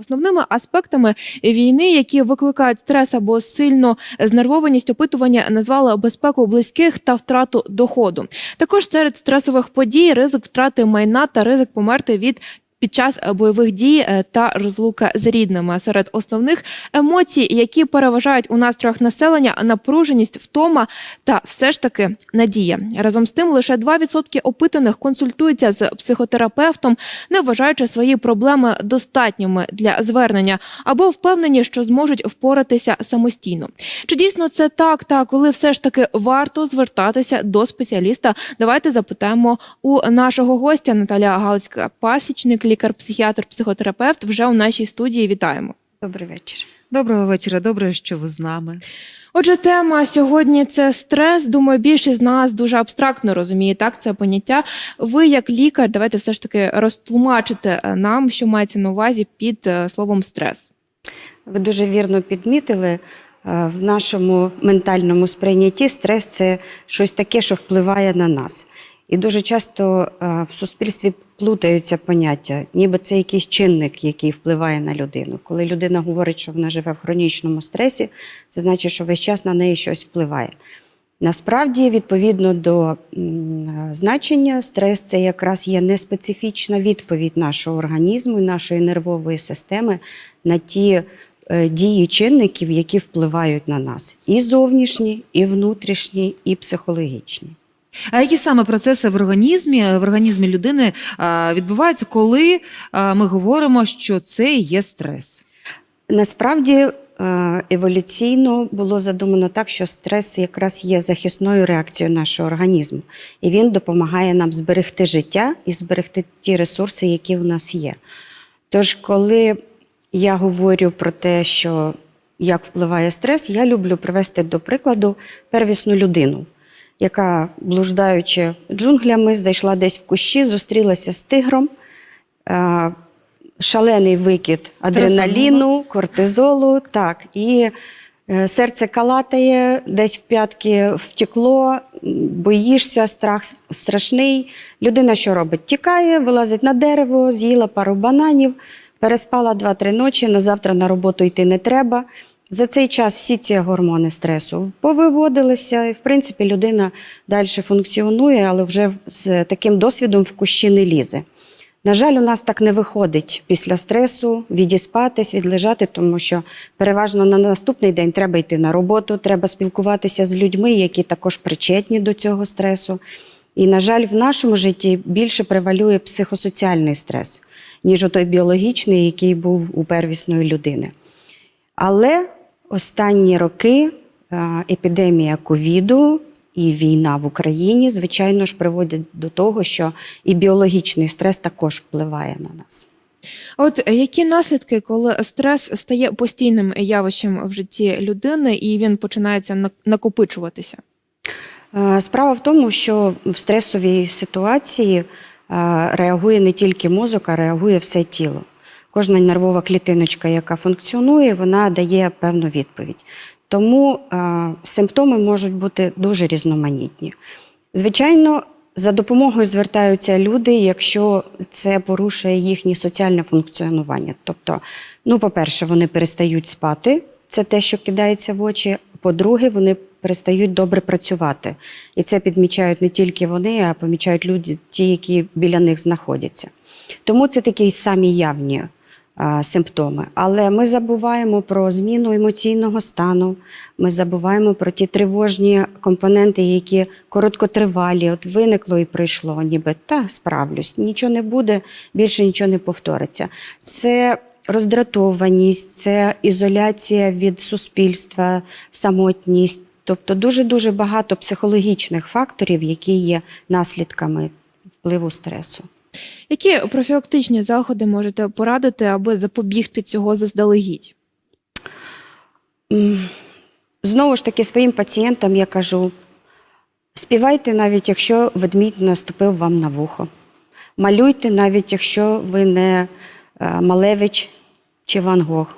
Основними аспектами війни, які викликають стрес або сильну знервованість, опитування назвали безпеку близьких та втрату доходу. Також серед стресових подій ризик втрати майна та ризик померти від. Під час бойових дій е, та розлука з рідними серед основних емоцій, які переважають у настроях населення, напруженість, втома та все ж таки надія. Разом з тим, лише 2% опитаних консультуються з психотерапевтом, не вважаючи свої проблеми достатніми для звернення, або впевнені, що зможуть впоратися самостійно. Чи дійсно це так? Та коли все ж таки варто звертатися до спеціаліста? Давайте запитаємо у нашого гостя Наталя Галицька, пасічник, лікар-психіатр, психотерапевт. Вже у нашій студії вітаємо. Добрий вечір. Доброго вечора, добре, що ви з нами. Отже, тема сьогодні це стрес. Думаю, більшість з нас дуже абстрактно розуміє так це поняття. Ви, як лікар, давайте все ж таки розтлумачите е, нам, що мається на увазі під е, словом стрес. Ви дуже вірно підмітили. е, В нашому ментальному сприйнятті стрес це щось таке, що впливає на нас. І дуже часто е, в суспільстві плутаються поняття, ніби це якийсь чинник, який впливає на людину. Коли людина говорить, що вона живе в хронічному стресі, це значить, що весь час на неї щось впливає. Насправді, відповідно до значення, стрес це якраз є неспецифічна відповідь нашого організму і нашої нервової системи на ті е, дії чинників, які впливають на нас, і зовнішні, і внутрішні, і психологічні. А які саме процеси в організмі, в організмі людини відбуваються, коли ми говоримо, що це є стрес? Насправді е, еволюційно було задумано так, що стрес якраз є захисною реакцією нашого організму, і він допомагає нам зберегти життя і зберегти ті ресурси, які в нас є. Тож, коли я говорю про те, що як впливає стрес, я люблю привести до прикладу первісну людину, яка, блуждаючи джунглями, зайшла десь в кущі, зустрілася з тигром. е, Шалений викид адреналіну, кортизолу, так, і е, серце калатає, десь в п'ятки втекло, боїшся, страх страшний. Людина що робить? Тікає, вилазить на дерево, з'їла пару бананів, переспала 2-3 ночі, на завтра на роботу йти не треба. За цей час всі ці гормони стресу повиводилися, і в принципі людина далі функціонує, але вже з таким досвідом в кущі не лізе. На жаль, у нас так не виходить після стресу відіспатись, відлежати, тому що переважно на наступний день треба йти на роботу, треба спілкуватися з людьми, які також причетні до цього стресу. І, на жаль, в нашому житті більше превалює психосоціальний стрес, ніж той біологічний, який був у первісної людини. Але останні роки е, епідемія ковіду і війна в Україні, звичайно ж, приводять до того, що і біологічний стрес також впливає на нас. От е, які наслідки, коли стрес стає постійним явищем в житті людини і він починається на- накопичуватися? Е, Справа в тому, що в стресовій ситуації реагує не тільки мозок, а реагує все тіло. Кожна нервова клітиночка, яка функціонує, вона дає певну відповідь. Тому е, симптоми можуть бути дуже різноманітні. Звичайно, за допомогою звертаються люди, якщо це порушує їхнє соціальне функціонування. Тобто, ну, по-перше, вони перестають спати, це те, що кидається в очі. По-друге, вони перестають добре працювати. І це підмічають не тільки вони, а помічають люди, ті, які біля них знаходяться. Тому це такі самі явні симптоми. Але ми забуваємо про зміну емоційного стану, ми забуваємо про ті тривожні компоненти, які короткотривалі, от виникло і прийшло, ніби та справлюсь, нічого не буде, більше нічого не повториться. Це роздратованість, це ізоляція від суспільства, самотність. Тобто дуже-дуже багато психологічних факторів, які є наслідками впливу стресу. Які профілактичні заходи можете порадити, аби запобігти цього заздалегідь? Знову ж таки, своїм пацієнтам я кажу: співайте, навіть якщо ведмідь наступив вам на вухо. Малюйте, навіть якщо ви не е, Малевич чи Ван Гог.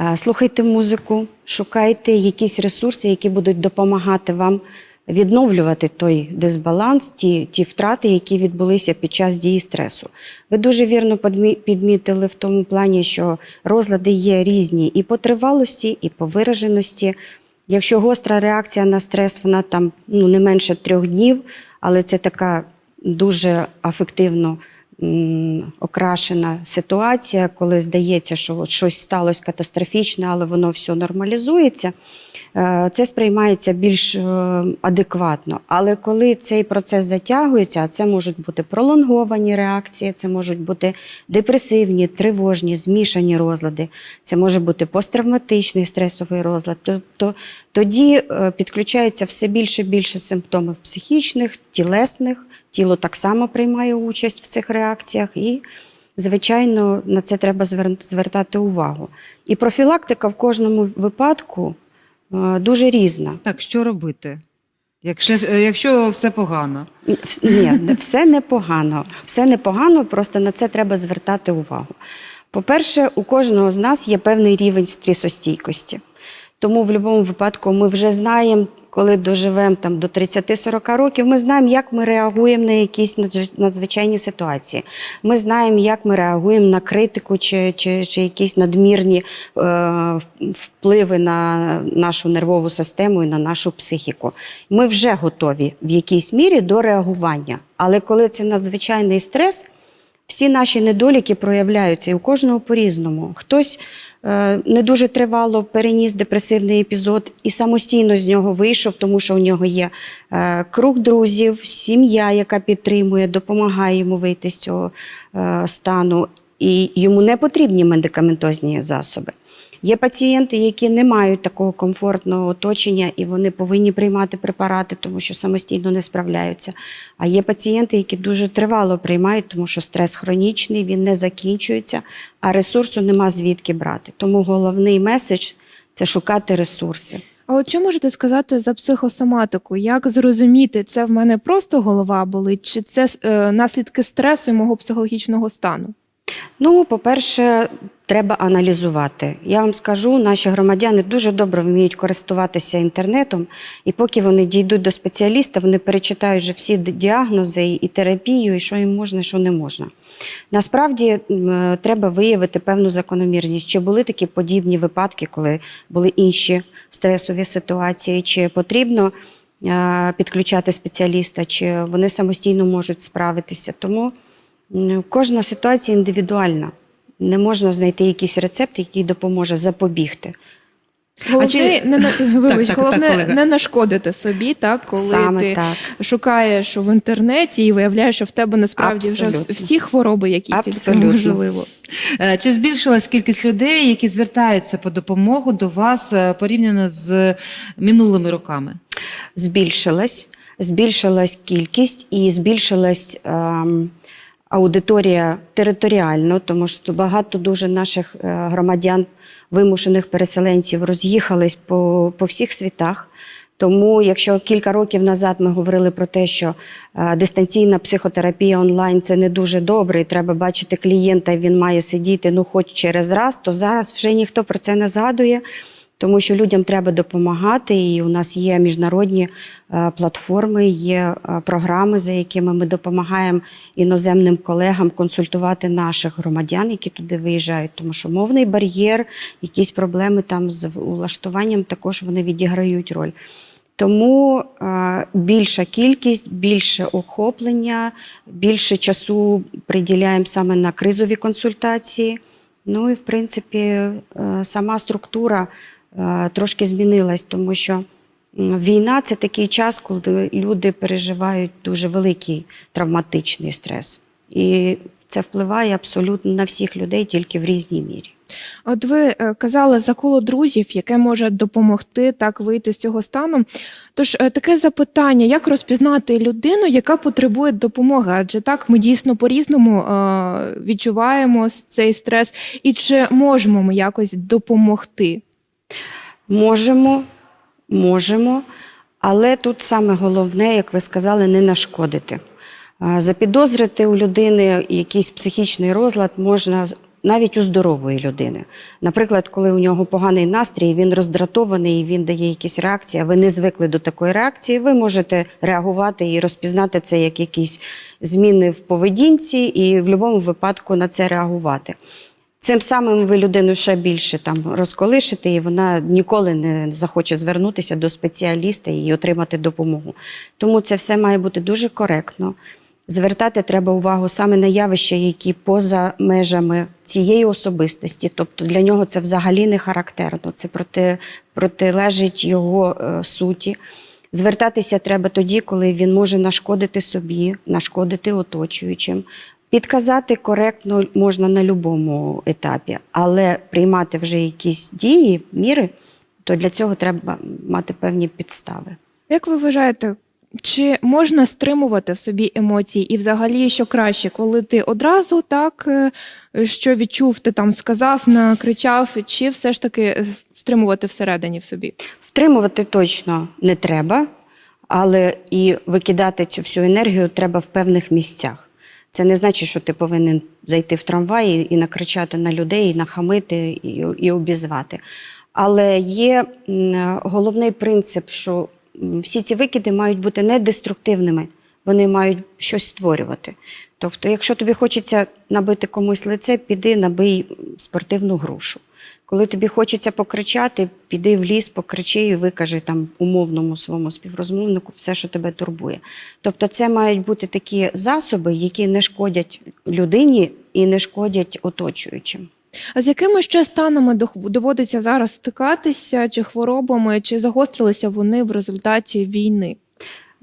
Е, Слухайте музику, шукайте якісь ресурси, які будуть допомагати вам відновлювати той дисбаланс, ті, ті втрати, які відбулися під час дії стресу. Ви дуже вірно підмітили в тому плані, що розлади є різні і по тривалості, і по вираженості. Якщо гостра реакція на стрес, вона там ну, не менше трьох днів, але це така дуже афективно окрашена ситуація, коли здається, що от щось сталося катастрофічне, але воно все нормалізується. Е, Це сприймається більш е, адекватно. Але коли цей процес затягується, це можуть бути пролонговані реакції, це можуть бути депресивні, тривожні, змішані розлади, це може бути посттравматичний стресовий розлад. Тобто тоді е, підключається все більше і більше симптомів психічних, тілесних. Тіло так само приймає участь в цих реакціях, і, звичайно, на це треба звертати увагу. І профілактика в кожному випадку е, дуже різна. Так, що робити? Якщо, е, якщо все погано. Ні, все непогано. Все непогано, просто на це треба звертати увагу. По-перше, у кожного з нас є певний рівень стрісостійкості. Тому в будь-якому випадку ми вже знаємо, коли доживемо там, до 30-40 років, ми знаємо, як ми реагуємо на якісь надзвичайні ситуації. Ми знаємо, як ми реагуємо на критику чи, чи, чи якісь надмірні е, впливи на нашу нервову систему і на нашу психіку. Ми вже готові в якійсь мірі до реагування. Але коли це надзвичайний стрес, всі наші недоліки проявляються і у кожного по-різному. Хтось е, не дуже тривало переніс депресивний епізод і самостійно з нього вийшов, тому що у нього є е, круг друзів, сім'я, яка підтримує, допомагає йому вийти з цього е, стану, і йому не потрібні медикаментозні засоби. Є пацієнти, які не мають такого комфортного оточення, і вони повинні приймати препарати, тому що самостійно не справляються. А є пацієнти, які дуже тривало приймають, тому що стрес хронічний, він не закінчується, а ресурсу нема звідки брати. Тому головний меседж це шукати ресурси. А от що можете сказати за психосоматику? Як зрозуміти, це в мене просто голова болить, чи це е, наслідки стресу і мого психологічного стану? Ну, по-перше, треба аналізувати. Я вам скажу, наші громадяни дуже добре вміють користуватися інтернетом, і поки вони дійдуть до спеціаліста, вони перечитають вже всі діагнози і терапію, і що їм можна, і що не можна. Насправді е, треба виявити певну закономірність, чи були такі подібні випадки, коли були інші стресові ситуації, чи потрібно е, підключати спеціаліста, чи вони самостійно можуть справитися. Тому кожна ситуація індивідуальна. Не можна знайти якийсь рецепт, який допоможе запобігти. Головне, чи- не, на- вибач, так, так, головне колега. не нашкодити собі, так, коли Саме ти так. шукаєш в інтернеті і виявляєш, що в тебе насправді вже всі хвороби, які тільки можливо. Е, Чи збільшилась кількість людей, які звертаються по допомогу до вас е, порівняно з минулими роками? збільшилась, збільшилась кількість і збільшилась ем, аудиторія територіально, тому що багато дуже наших е, громадян, вимушених переселенців, роз'їхались по, по всіх світах. Тому, якщо кілька років назад ми говорили про те, що е, дистанційна психотерапія онлайн це не дуже добре, і треба бачити клієнта, і він має сидіти ну хоч через раз, то зараз вже ніхто про це не згадує тому що людям треба допомагати, і у нас є міжнародні е, платформи, є е, програми, за якими ми допомагаємо іноземним колегам консультувати наших громадян, які туди виїжджають, тому що мовний бар'єр, якісь проблеми там з улаштуванням також вони відіграють роль. Тому е, більша кількість, більше охоплення, більше часу приділяємо саме на кризові консультації. Ну і в принципі, сама структура трошки змінилась, тому що війна це такий час, коли люди переживають дуже великий травматичний стрес. І це впливає абсолютно на всіх людей, тільки в різній мірі. От ви е, казали за коло друзів, яке може допомогти так вийти з цього стану. Тож е, таке запитання: як розпізнати людину, яка потребує допомоги? Адже так ми дійсно по-різному е, відчуваємо цей стрес, і чи можемо ми якось допомогти? Можемо, можемо, але тут саме головне, як ви сказали, не нашкодити. Запідозрити у людини якийсь психічний розлад можна навіть у здорової людини. Наприклад, коли у нього поганий настрій, він роздратований, він дає якісь реакції, а ви не звикли до такої реакції, ви можете реагувати і розпізнати це як якісь зміни в поведінці, і в будь-якому випадку на це реагувати. Цим самим ви людину ще більше там розколишите, і вона ніколи не захоче звернутися до спеціаліста і отримати допомогу. Тому це все має бути дуже коректно. Звертати треба увагу саме на явища, які поза межами цієї особистості. Тобто для нього це взагалі не характерно, це проти, протилежить його е, суті. Звертатися треба тоді, коли він може нашкодити собі, нашкодити оточуючим. Підказати коректно можна на будь-якому етапі, але приймати вже якісь дії, міри, то для цього треба мати певні підстави. Як ви вважаєте, чи можна стримувати в собі емоції, і взагалі що краще, коли ти одразу так е, що відчув, ти там сказав, накричав, чи все ж таки е, стримувати всередині в собі? Втримувати точно не треба, але і викидати цю всю енергію треба в певних місцях. Це не значить, що ти повинен зайти в трамвай і, накричати на людей, і нахамити, і, і обізвати. Але є головний принцип, що всі ці викиди мають бути не деструктивними, вони мають щось створювати. Тобто, якщо тобі хочеться набити комусь лице, піди набий спортивну грушу. Коли тобі хочеться покричати, піди в ліс, покричи і викажи там умовному своєму співрозмовнику все, що тебе турбує. Тобто, це мають бути такі засоби, які не шкодять людині і не шкодять оточуючим. А з якими ще станами доводиться зараз стикатися, чи хворобами, чи загострилися вони в результаті війни?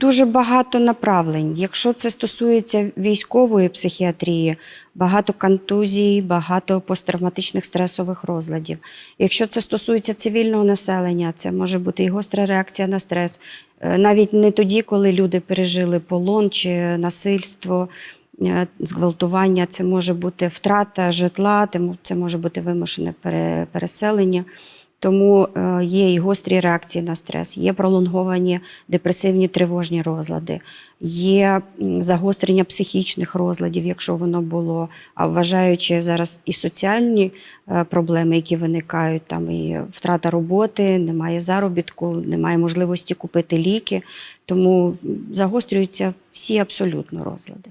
Дуже багато направлень. Якщо це стосується військової психіатрії, багато контузій, багато посттравматичних стресових розладів. Якщо це стосується цивільного населення, це може бути і гостра реакція на стрес, Е, навіть не тоді, коли люди пережили полон чи насильство. е, Зґвалтування, це може бути втрата житла, це може бути вимушене пере- переселення. Тому е, є і гострі реакції на стрес, є пролонговані депресивні тривожні розлади, є загострення психічних розладів, якщо воно було. А вважаючи зараз і соціальні е, проблеми, які виникають, там і втрата роботи, немає заробітку, немає можливості купити ліки. Тому загострюються всі абсолютно розлади.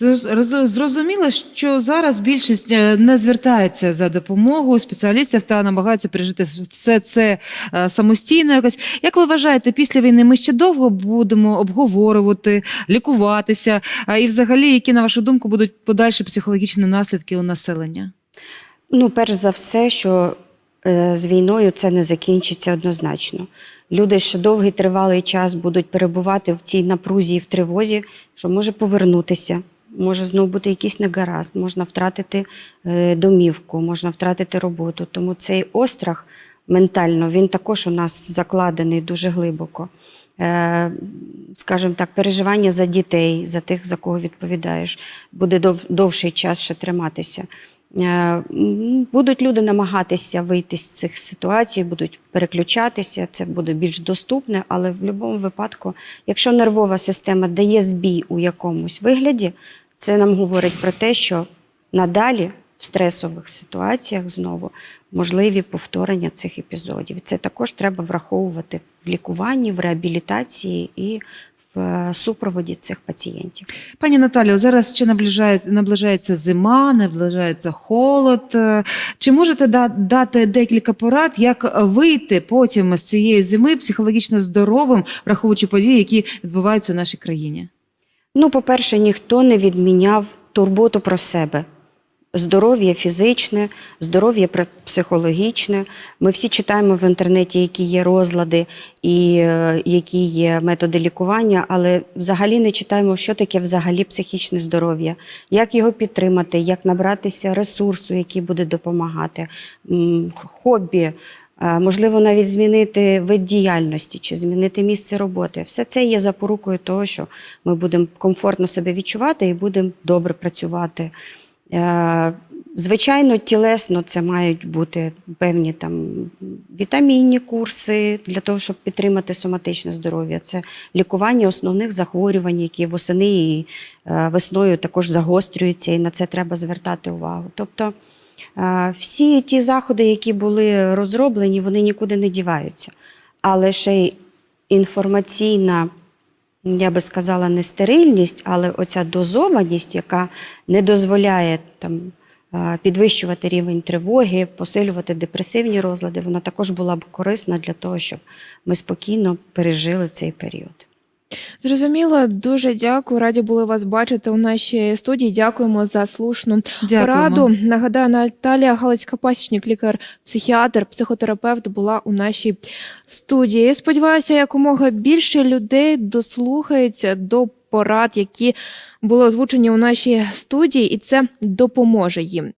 Зроз- роз- Зрозуміло, що зараз більшість е, не звертається за допомогою спеціалістів та намагаються пережити все це е, самостійно. Якось як ви вважаєте, після війни ми ще довго будемо обговорювати, лікуватися? І, взагалі, які на вашу думку будуть подальші психологічні наслідки у населення? Ну, перш за все, що з війною це не закінчиться однозначно. Люди ще довгий тривалий час будуть перебувати в цій напрузі і в тривозі, що може повернутися, може знову бути якийсь негаразд, можна втратити е, домівку, можна втратити роботу. Тому цей острах ментально він також у нас закладений дуже глибоко. Е, Скажімо так, переживання за дітей, за тих, за кого відповідаєш, буде дов, довший час ще триматися. Е, Будуть люди намагатися вийти з цих ситуацій, будуть переключатися, це буде більш доступне, але в будь-якому випадку, якщо нервова система дає збій у якомусь вигляді, це нам говорить про те, що надалі в стресових ситуаціях знову можливі повторення цих епізодів. Це також треба враховувати в лікуванні, в реабілітації і в супроводі цих пацієнтів. Пані Наталію, зараз ще наближає, наближається зима, наближається холод. Е, Чи можете дати декілька порад, як вийти потім з цієї зими психологічно здоровим, враховуючи події, які відбуваються у нашій країні? Ну, по-перше, ніхто не відміняв турботу про себе. Здоров'я фізичне, здоров'я психологічне. Ми всі читаємо в інтернеті, які є розлади і е, які є методи лікування, але взагалі не читаємо, що таке взагалі психічне здоров'я, як його підтримати, як набратися ресурсу, який буде допомагати, хобі. Е, Можливо, навіть змінити вид діяльності чи змінити місце роботи. Все це є запорукою того, що ми будемо комфортно себе відчувати і будемо добре працювати. Е, Звичайно, тілесно це мають бути певні там вітамінні курси для того, щоб підтримати соматичне здоров'я. Це лікування основних захворювань, які восени і е, весною також загострюються, і на це треба звертати увагу. Тобто Е, Всі ті заходи, які були розроблені, вони нікуди не діваються. Але ще й інформаційна, я би сказала, не стерильність, але оця дозованість, яка не дозволяє там, підвищувати рівень тривоги, посилювати депресивні розлади, вона також була б корисна для того, щоб ми спокійно пережили цей період. Зрозуміло, дуже дякую. Раді були вас бачити у нашій студії. Дякуємо за слушну Дякуємо. пораду. Нагадаю, Наталія Галицька пасічник, лікар, психіатр, психотерапевт була у нашій студії. Сподіваюся, якомога більше людей дослухається до порад, які були озвучені у нашій студії, і це допоможе їм.